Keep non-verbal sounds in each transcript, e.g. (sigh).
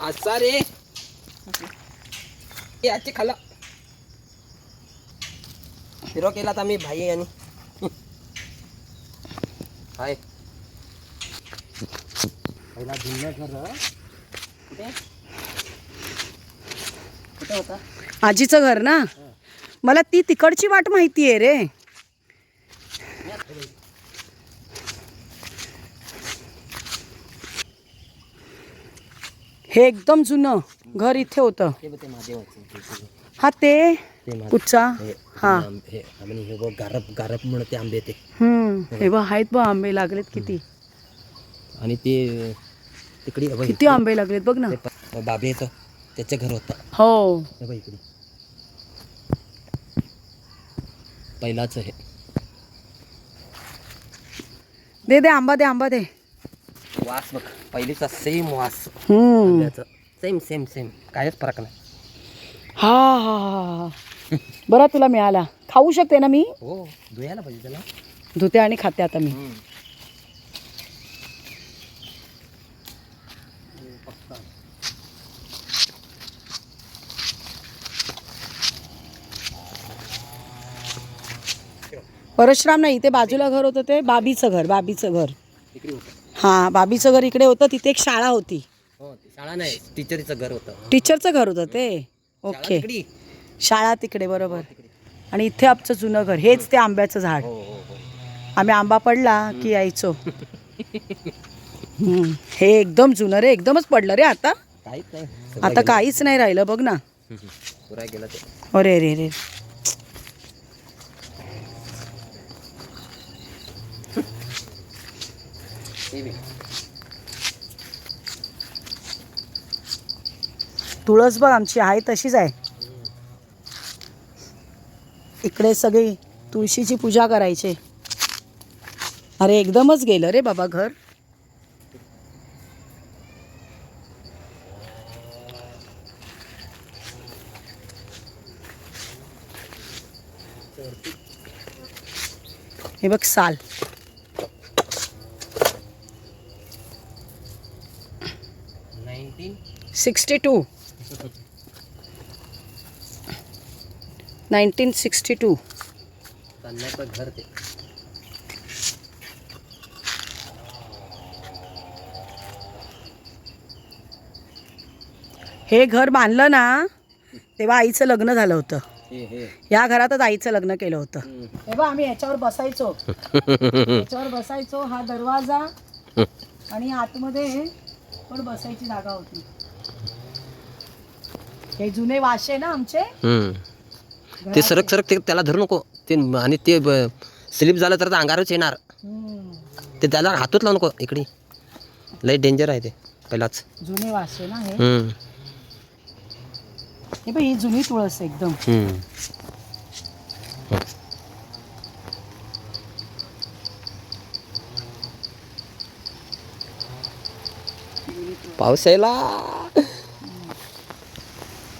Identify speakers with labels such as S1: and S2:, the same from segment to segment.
S1: असा रे. याची खाला हिरो केला तर मी भाई आणि. हाय. पहिला जुन्या घर कुठे? कुठे होता?
S2: आजीचं घर ना? मला ती तिकडची वाट माहिती आहे रे. हे एकदम जुनं घर इथे होतं. हा ते कुठचा?
S1: हे गारप गारप म्हणून ते आंबे ते
S2: हे बघ. आहेत बघ आंबे लागलेत किती?
S1: आणि ते तिकडे
S2: किती आंबे लागलेत बघ ना.
S1: बाबेचं त्याचं घर होतं.
S2: हो.
S1: इकडे. पहिलाच हे.
S2: दे दे आंबा दे आंबा दे.
S1: वास बघ पहिलीचा सेम वास
S2: हम्म.
S1: सेम सेम सेम कायच फरक नाही.
S2: हा हा हा, हा. बरा तुला मिळाला. खाऊ शकते ना मी?
S1: हो धुयाला पाहिजे त्याला.
S2: धुते आणि खाते आता मी. परशुराम नाही इथे बाजूला घर होतं ते बाबीचं घर बाबीचं घर.
S1: होतं.
S2: हां बाबीचं घर इकडे होतं तिथे एक शाळा होती.
S1: हो शाळा नाही टीचरीचं घर होतं.
S2: टीचरचं घर होतं ते? ओके.
S1: तिकडे?
S2: शाळा तिकडे बरोबर. आणि इथे आमचं जुनं घर हेच ते आंब्याचं झाड.
S1: हो हो हो.
S2: आम्ही आंबा पडला की यायचो. हम्म. हे एकदम जुनं रे एकदमच पडलं रे आता.
S1: काहीच नाही.
S2: आता काहीच नाही राहिलं बघ ना.
S1: पुरा गेला ते.
S2: अरे रे रे.
S1: बी.
S2: तुळस बघ आमची आहे तशीच आहे. इकडे सगळी तुळशीची पूजा करायची. अरे एकदमच गेलं रे बाबा घर. हे बघ साल. Sixty two nineteen sixty two
S1: तांदळाचं घर ते.
S2: हे घर बांधलं ना तेव्हा आईचं लग्न झालं होतं.
S1: हे हे.
S2: या घरातच आईचं लग्न केलं होतं. तेव्हा आम्ही याच्यावर बसायचो. (laughs) याच्यावर बसायचो हा दरवाजा. (laughs) आणि आतमध्ये पण बसायची जागा होती. हे जुने वाशे ना आमचे?
S1: हम्म. ते सरक सरक ते त्याला धरू नको. ते आणि ते स्लिप झालं तर ते अंगारच येणार.
S2: हम्म.
S1: ते त्याला हातच लावू नको. इकडे. लय डेंजर आहे ते पहिलाच.
S2: जुने वाशे ना हे?
S1: हम्म.
S2: हे बघ ही जुनी तुळस आहे एकदम.
S1: हम्म. पाऊस यायला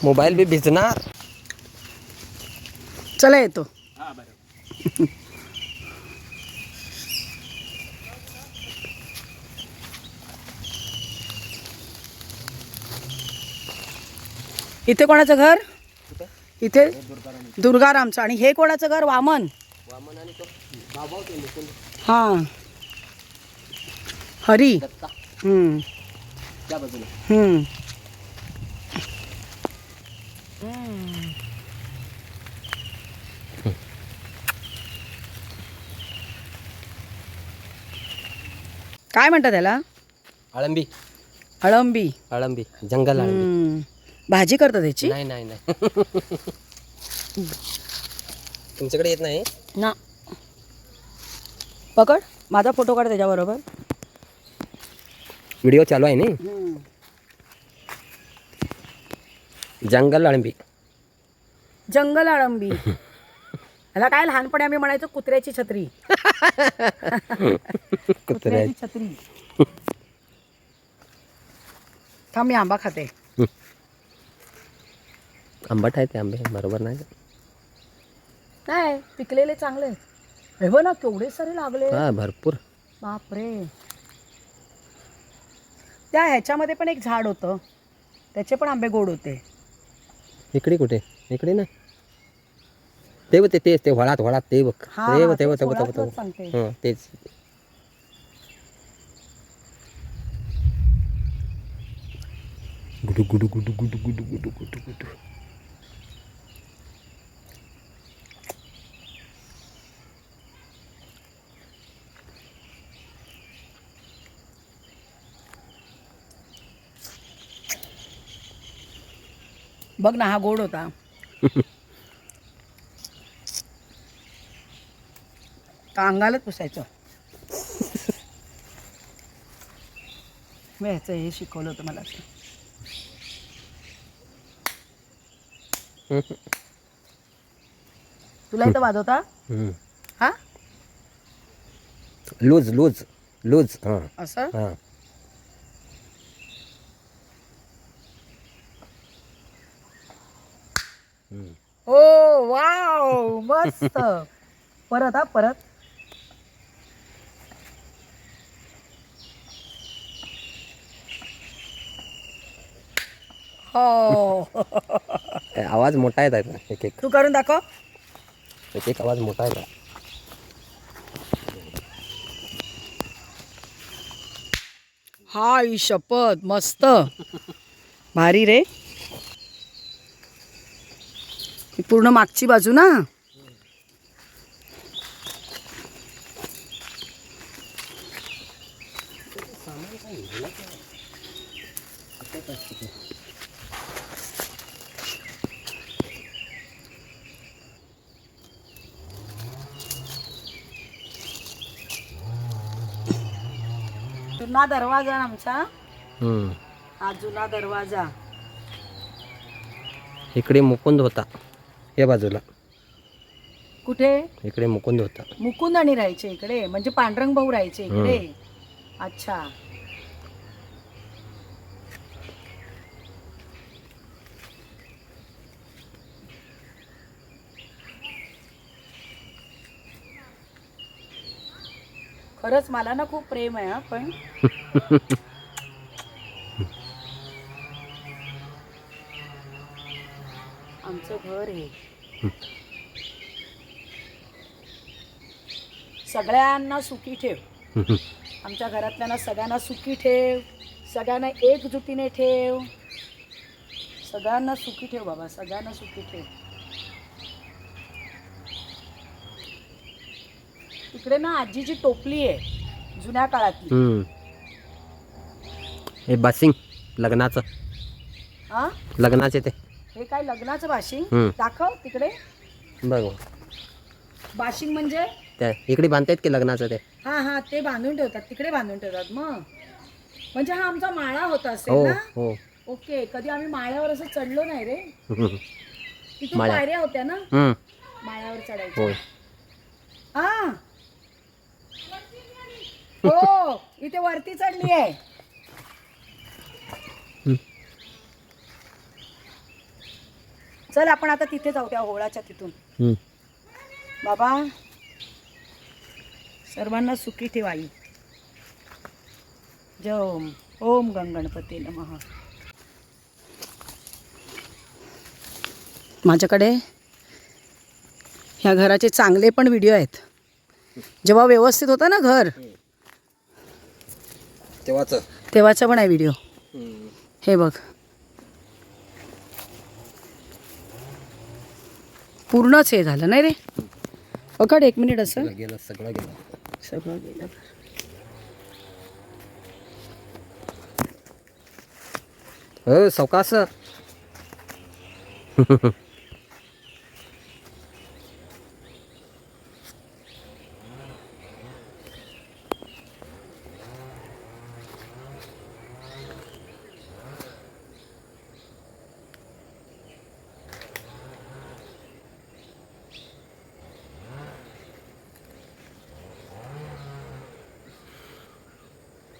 S1: मोबाईल बी भिजणार.
S2: चला येतो. इथे कोणाचं घर? इथे दुर्गारामचं. आणि हे कोणाचं घर? वामन. हा. हरी. हम्म.
S1: त्या बाजूला.
S2: हम्म. काय म्हणतात त्याला?
S1: आळंबी.
S2: अळंबी
S1: आळंबी. जंगल.
S2: भाजी करतात त्याची
S1: नाही नाही नाही. तुमच्याकडे येत नाही?
S2: ना. पकड. माझा फोटो काढ त्याच्याबरोबर.
S1: व्हिडिओ चालू आहे ना जंगल आळंबी
S2: जंगल अळंबी ह्याला काय लहानपणी आम्ही म्हणायचो कुत्र्याची छत्री कुत्र्याची छत्री थांब मी आंबा खाते
S1: आंबट आहे ते आंबे बरोबर नाही
S2: काय पिकलेले चांगले हे बघ ना केवढे सारे लागले
S1: हा भरपूर
S2: बापरे त्या ह्याच्यामध्ये पण एक झाड होतं. त्याचे पण आंबे गोड होते.
S1: इकडे कुठे? इकडे ना. ते बघ ते तेच ते व्हळात व्हळात ते बघ.
S2: हा,
S1: ते बघ ते बघ
S2: तेच
S1: ते बघ ते बघ, ते
S2: व्हळातलंच
S1: बघ.
S2: सांगते.
S1: हं, तेच. गुडू गुडू गुडू गुडू गुडू गुडू गुडू गुडू.
S2: बघ ना हा गोड होता. का अंगालाच पुसायचं. मी ह्याचं हे शिकवलं होतं मला. तुला इथं वाजवता?
S1: हं. लूज लूज लूज हां.
S2: असं?
S1: हां.
S2: ओ वाव मस्त. परत हा परत. हो.
S1: ए, आवाज मोठा येत आहे एक एक.
S2: तू करून दाखव.
S1: एक एक आवाज मोठा येत आहे.
S2: हाय शपथ मस्त. भारी रे ही पूर्ण मागची बाजू ना? जुना दरवाजा आमचा.
S1: हं.
S2: हा जुना दरवाजा.
S1: इकडे मुकुंद होता. या बाजूला.
S2: कुठे?
S1: इकडे मुकुंद होता.
S2: मुकुंद आणि राहायचे इकडे? म्हणजे पांडुरंग भाऊ राहायचे इकडे? अच्छा. खरंच मला ना खूप प्रेम आहे पण (laughs) आमचं घर हे सगळ्यांना सुखी ठेव. आमच्या घरातल्यांना सगळ्यांना सुखी ठेव. सगळ्यांना एकजुटीने ठेव. सगळ्यांना सुखी ठेव बाबा सगळ्यांना सुखी ठेव. तिकडे ना आजीची टोपली आहे जुन्या काळातली.
S1: बासिंग लग्नाचं.
S2: हा
S1: लग्नाचे ते.
S2: हे काय लग्नाचं बाशिंग
S1: हम्म.
S2: दाखव तिकडे.
S1: बघ.
S2: बाशिंग म्हणजे?
S1: त्या इकडे बांधतायत की लग्नाचं ते?
S2: हा हा ते बांधून ठेवतात. तिकडे बांधून ठेवतात मग. म्हणजे हा आमचा माळा होता असेल
S1: हो
S2: ना?
S1: हो.
S2: ओके कधी आम्ही माळ्यावर असं चढलो नाही रे. तिथून
S1: माळ्या.
S2: पायऱ्या होत्या ना. माळ्यावर चढायच्या.
S1: होय.
S2: हा. हो इथे वरती चढली आहे चल आपण आता तिथे जाऊ त्या होळाच्या तिथून. बाबा सर्वांना सुखी ठेव आई. जय ओम गणगणपती नमः. माझ्याकडे ह्या घराचे चांगले पण व्हिडिओ आहेत. जेव्हा व्यवस्थित होतं ना घर
S1: तेव्हाच.
S2: तेव्हाचा पण आहे व्हिडिओ. हे बघ. पूर्णच हे झालं नाही रे? पकड एक मिनिट असं.
S1: गेलं सगळं गेलं.
S2: सगळं गेलं.
S1: हो सावकाश. (laughs)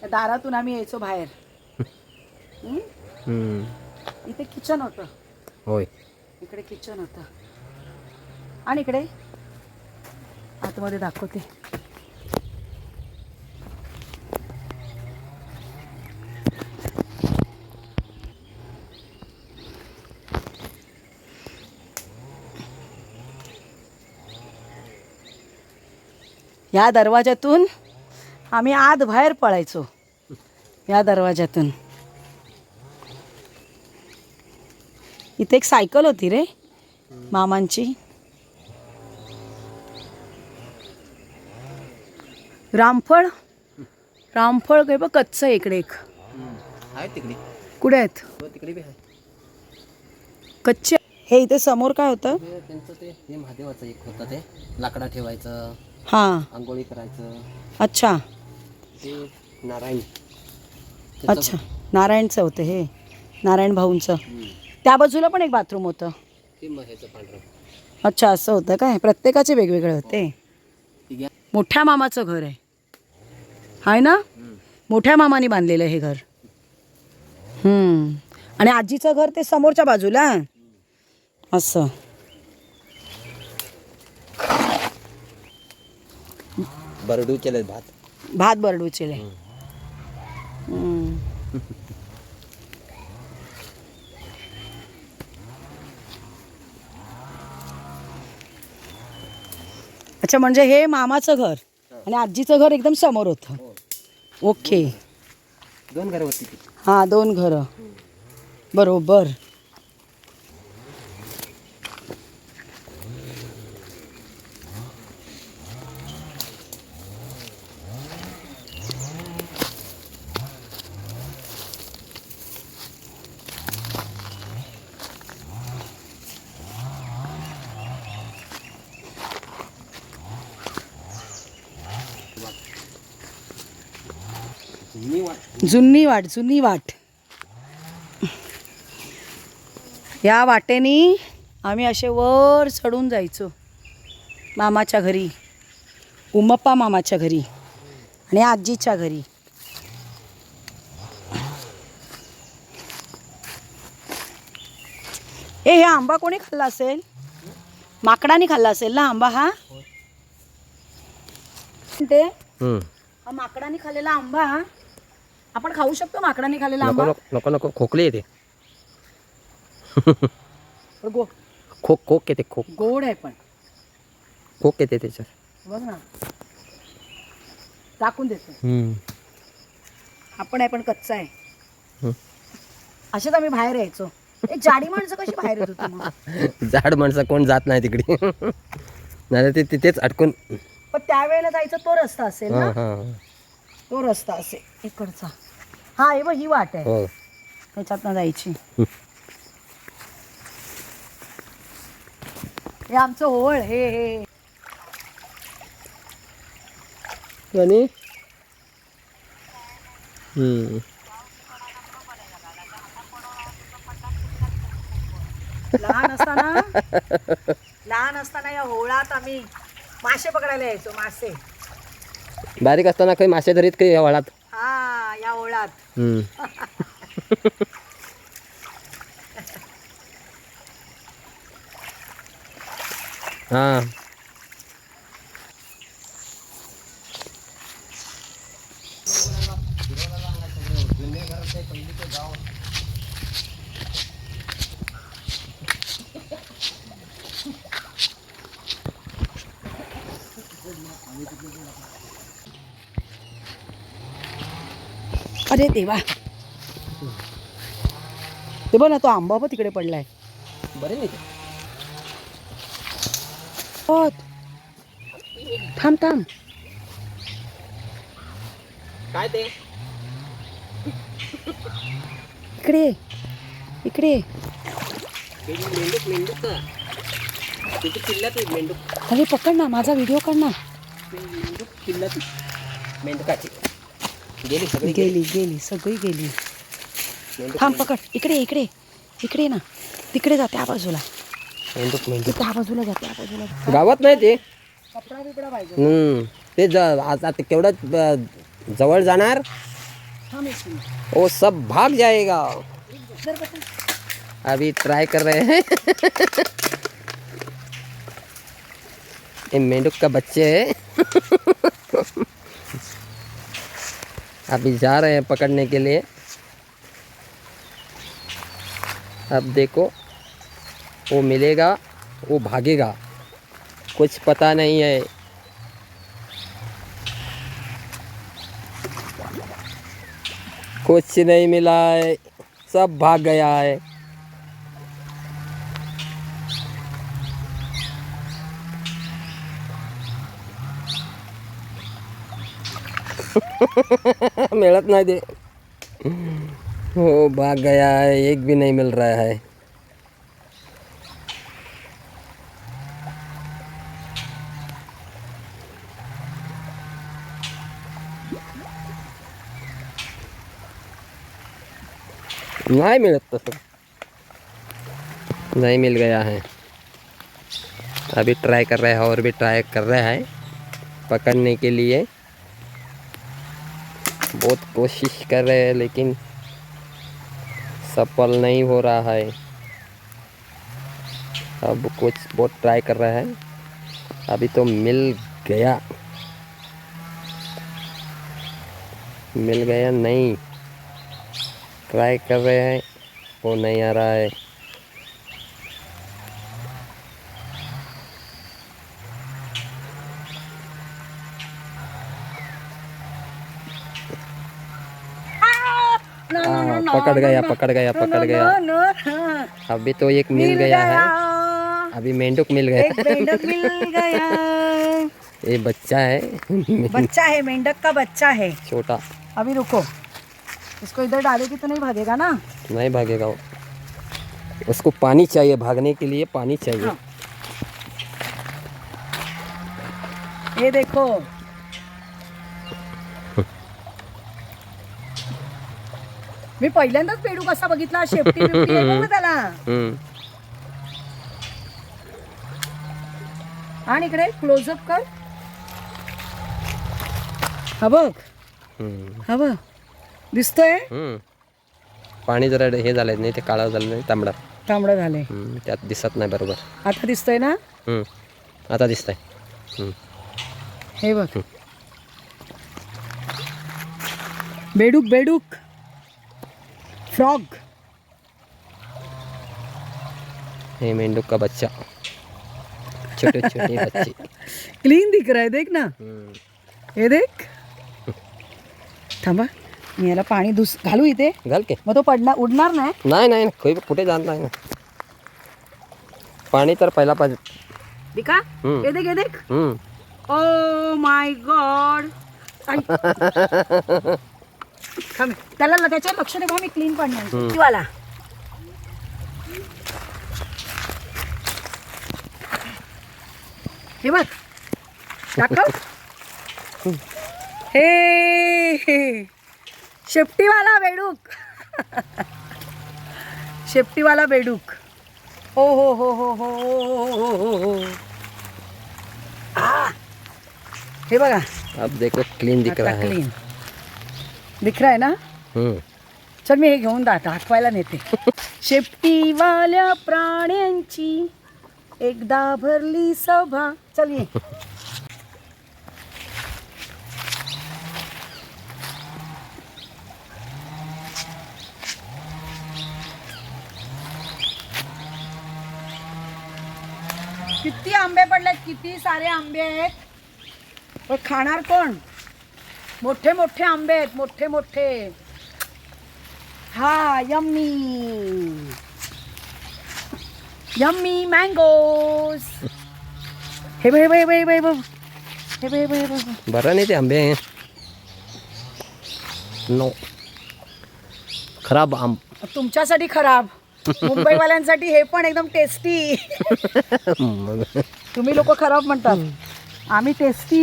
S2: दारातून आम्ही यायचो बाहेर. हम्म?
S1: हम्म.
S2: इथे किचन होत.
S1: होय.
S2: इकडे किचन होत. आणि इकडे? आतमध्ये दाखवते. या दरवाज्यातून आम्ही आत बाहेर पळायचो या दरवाजातून इथे एक सायकल होती रे मामांची. रामफळ रामफळ काय बघ कच्चं आहे इकडे एक.
S1: तिकडे.
S2: कुठे आहेत?
S1: हो तिकडे
S2: कच्चे. हे इथे समोर काय होतं?
S1: त्यांचं ते हे महादेवाचं एक होतं ते लाकडा ठेवायचं
S2: हां.
S1: आंघोळी करायचं.
S2: अच्छा.
S1: ते नारायण. त्याचं-
S2: अच्छा नारायणचं होतं हे. नारायण भाऊंचं.
S1: हम्म.
S2: त्या बाजूला पण एक बाथरूम होतं.
S1: ते मग ह्याचं पांढरं.
S2: अच्छा असं होतं काय? प्रत्येकाचे वेगवेगळे होते.
S1: ती घ्या.
S2: मोठ्या मामाचं घर आहे. आहे ना?
S1: हम्म.
S2: मोठ्या मामाने बांधलेलं हे घर. हम्म. आणि आजीचं घर ते समोरच्या बाजूला? असं.
S1: बरडू केलं भात.
S2: भात बरडूचे अच्छा म्हणजे हे मामाचं घर आणि आजीचं घर एकदम समोर होतं. ओके
S1: दोन घरं होती
S2: हां दोन घरं. बरोबर. जुनी वाट. जुनी वाट या वाटेनी आम्ही असे वर चढून जायचो. मामाच्या घरी. उमप्पा मामाच्या घरी. आणि आजीच्या घरी. ए हे आंबा कोणी खाल्ला असेल? माकडाने खाल्ला असेल ना आंबा हा? ते?
S1: हम्म.
S2: हा माकडाने खाल्लेला आंबा आपण खाऊ शकतो माकडाने खाल्लेला
S1: नको
S2: आंबा.
S1: नको नको नको खोकले येते.
S2: पण गो
S1: खोक खोक येते खोक.
S2: गोड आहे पण.
S1: खोक येते त्याच्यात.
S2: बघ ना. टाकून देतो.
S1: हम्म.
S2: आपण आहे पण कच्चा आहे.
S1: हं.
S2: असेच आम्ही बाहेर यायचो. ए जाडी माणसं कशी बाहेर येत होती मग?
S1: झाड माणसं कोण जात नाही तिकडे. नाही ते तिथेच अटकून
S2: पण त्यावेळेला जायचा तो रस्ता असेल
S1: हां
S2: ना
S1: हां.
S2: तो रस्ता असेल इकडचा. हा हे बघ ही वाट आहे.
S1: हो.
S2: ह्याच्यातनं जायची. हे आमचं होळ हे हे.
S1: आणि? हम्म.
S2: लहान असताना लहान असताना या होळात आम्ही मासे पकडायला यायचो मासे.
S1: बारीक असताना काही मासे धरीत काही या वळात?
S2: हा या
S1: हम्म. (laughs) हा.
S2: अरे देवा. ते बघ ना तो आंबा पण तिकडे पडलाय.
S1: बरे नाही
S2: हो थांब थांब.
S1: काय ते?
S2: इकडे. इकडे.
S1: मेंढूक मेंढूक तिथे किल्ल्यात आहे मेंढूक.
S2: अरे पकड ना माझा व्हिडिओ काढ ना.
S1: मेंढूक किल्ल्यात मेंढकाची. गेली सगळी गेली.
S2: गेली सगळी गेली. थांब पकड. इकडे इकडे. इकडे ना. तिकडे जा त्या बाजूला.
S1: मेंढूक
S2: तू
S1: मेंढूक
S2: त्या बाजूला जा त्या बाजूला.
S1: गावात नाही ते?
S2: कपडा बिपडा पाहिजे.
S1: हम्म. ते ज आज आता केवढं जवळ जाणार. वो सब भाग जाएगा. अभी ट्राई कर रहे हैं. (laughs) ये मेंढक का बच्चे है. अभी जा रहे हैं पकड़ने के लिए। अब देखो, वो मिलेगा, वो भागेगा। कुछ पता नहीं है। कुछ नहीं मिला है, सब भाग गया है। (laughs) मिलत नहीं दे। वो भाग गया है, एक भी नहीं मिल रहा है। नहीं मिलत तसं नहीं मिल गया है। अभी ट्राई कर रहे हैं, और भी ट्राई कर रहे हैं, पकड़ने के लिए। बहुत कोशिश कर रहे हैं, लेकिन सफल नहीं हो रहा है। अब कुछ बहुत ट्राई कर रहा है। अभी तो मिल गया। मिल गया नहीं। ट्राई कर रहे हैं, वो नहीं आ रहा है। पकड़ गया पकड़ गया पकड़ गया. अभी तो एक मिल गया है। अभी मेंढक मिल गया।
S2: मिल गया।
S1: ये बच्चा है।
S2: बच्चा है मेंढक का बच्चा है।
S1: छोटा।
S2: अभी रुको। इसको इधर डालेगी तो नहीं भागेगा ना?
S1: नहीं भागेगा वो। उसको पानी चाहिए भागने के लिए पानी चाहिए।
S2: हाँ। हे देखो। मी पहिल्यांदाच पेडू कसा बघितला शेपटी बिपटी आहे बघ ना त्याला
S1: हम्म.
S2: आणि इकडे क्लोजअप कर हा बघ
S1: हम्म.
S2: हा बघ दिसतोय
S1: हम्म. पाणी जरा हे झालं नाही ते काळं झालं नाही तांबडा
S2: तांबडं झालंय
S1: हम्म. त्यात दिसत नाही बरोबर
S2: आता दिसतोय ना
S1: हम्म. आता दिसतंय हम्म.
S2: हे बघ बेडूक बेडूक फ्रॉग
S1: हे मेंढक का बच्चा। छोटे छोटे (laughs) बच्चे।
S2: क्लीन दिख रहा है देख ना. हे देख। थांबा मी याला पाणी दुस घालू इथे.
S1: घाल के.
S2: मग तो पडणार उडणार नाही.
S1: नाही नाही कुठे जात नाही. ना पाणी तर पहिला पाहिजे.
S2: दिका
S1: हम्म.
S2: हे देख हे देख.
S1: हम्म.
S2: ओ माय गॉड त्याला ल- त्याच्यावर लक्ष दे बा मी क्लीन
S1: हम्म.
S2: कितीवाला हे बघ दाखव हे शेपटीवाला बेडूक शेपटीवाला बेडूक हो हो हो हो हो हो हो हो हो आ! हे बघा
S1: अब देखो क्लीन दिख रहा है
S2: क्लीन दिख रहा है ना?
S1: हम्म.
S2: चल मी हे घेऊन दा दाखवायला नेते. (laughs) शेपटीवाल्या प्राण्यांची एकदा भरली सभा. चल ये. किती आंबे पडलेत? किती सारे आंबे आहेत? पण खाणार कोण? मोठे मोठे आंबे आहेत मोठे मोठे. हा यम्मी. यम्मी मँगोज हे बे बे बे हे हे बे बे बे
S1: बरं नाही ते आंबे. नो खराब आंब.
S2: तुमच्यासाठी खराब. मुंबईवाल्यांसाठी हे पण एकदम टेस्टी (laughs) तुम्ही लोक खराब म्हणतात. आम्ही टेस्टी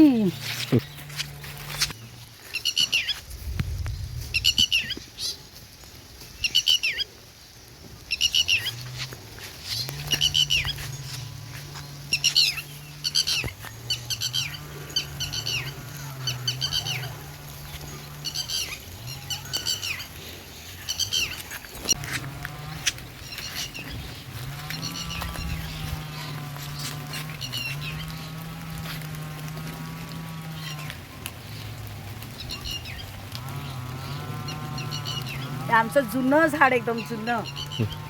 S2: जुनं झाड एकदम जुनं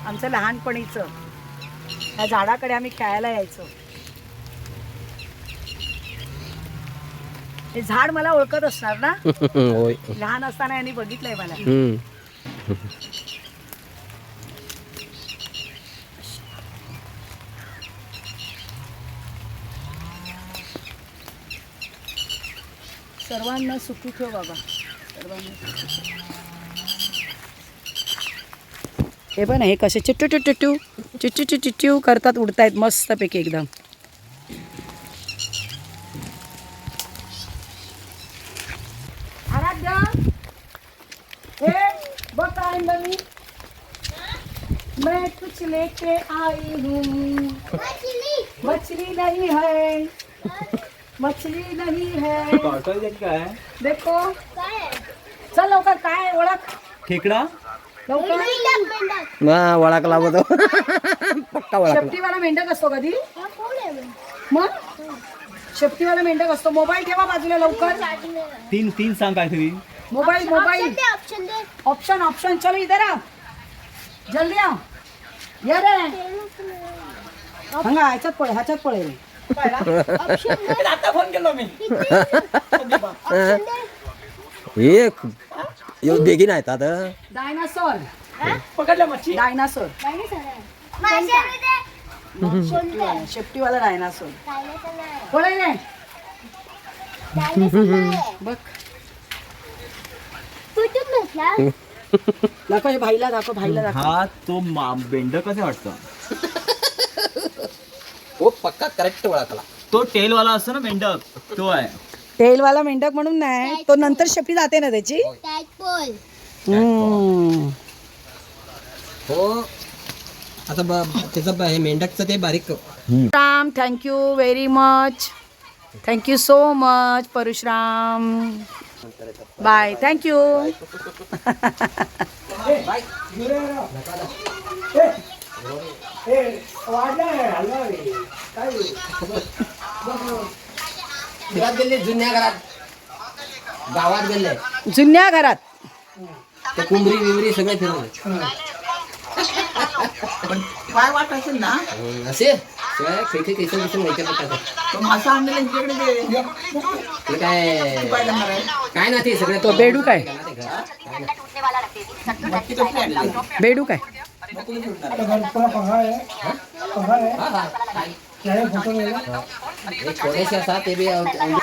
S2: आमचं लहानपणीचं. या झाडाकडे आम्ही खेळायला यायचो. हे झाड मला ओळखत असणार ना?
S1: होय.
S2: लहान असताना यांनी बघितलंय मला.
S1: हम्म.
S2: सर्वांना सुखी ठेव बाबा. सर्वांना सुखी ठेव. हे पण हे कसे चिट्टू चिट्टू चिट्टू चिट्टू करतात उडतायत मस्तपैकी एकदम. हे मी कुछ लेके आई हूँ. मछली नहीं है. मछली नहीं है. देखो. चल लवकर काय आहे? ओळख.
S1: हा ओळखला बघ तो. पक्का ओळखला
S2: शेपटीवाला मेंढक असतो कधी? मग? शेपटीवाला मेंढक असतो. मोबाईल ठेवा बाजूला लवकर.
S3: तीन तीन सांग काहीतरी
S2: मोबाईल मोबाईल. ऑप्शन ऑप्शन चलो इधर आ जल्दी आ ये रे. हंगा ह्याच्यात पळे ह्याच्यात पळे रे. (laughs)
S1: एक. यो बेगीन आहेत आता.
S2: डायनासोर
S3: पकडला मच्छी?
S2: डायनासोर (laughs) शेपटीवाला डायनासोर पळे रे बघ. दाखव हे भाईला दाखव भाईला दाखव.
S3: हा तो मा- बेंड कसे वाटतं? (laughs)
S1: हो पक्का करेक्ट ओळखला
S3: तो टेल वाला असतो ना मेंढक तो आहे.
S2: तेलवाला मेंढक म्हणून नाही तो नंतर शेपटी जाते ना त्याची. हम्म.
S1: हो. आता ब- त्याचं ब- हे मेंढकचं ते बारीक
S2: Ram thank you very much thank you so much Parshuram. Bye thank you (laughs)
S1: गेले जुन्या घरात. गावात गेले.
S2: जुन्या घरात.
S1: ते कुंबरी बिंबरी सगळे फिरवले.
S4: काय वाटायचं ना?
S1: असे कैसे कैसे माहिती पडतात
S4: तो मासा आणलेला इकडे दे.
S1: ते काय?
S4: पाहिलं.
S1: काय ना ते सगळे
S2: तो बेडूक आहे
S4: मच्छी कशी आणली?
S2: बेडूक आहे
S1: Kaya gusto nila. Eh, koresya sa TV ang ang